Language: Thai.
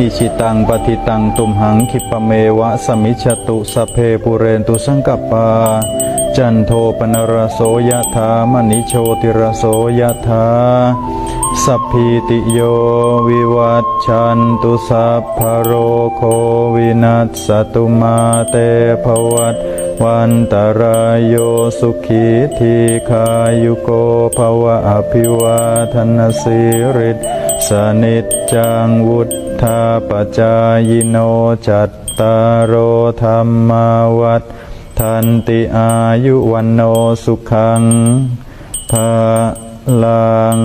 อิชิตังปฏิตังตุมหังคิปะเมวะสมิจฉตุสเพปุเรนตุสังกปปาจันโทปนรโสยะถามณิโชติรโสยะถาสัพพิติโยวิวัตชันตุสัพพโรโควินัสสตุมาเตภวัตวันตรายโยสุขีทีขายุโกภวะอภิวาทนสิริ สนิจจังวุธาปจายโนจัตตารโอธรรมาวัฏทันติอายุวันโนสุขังภาลัง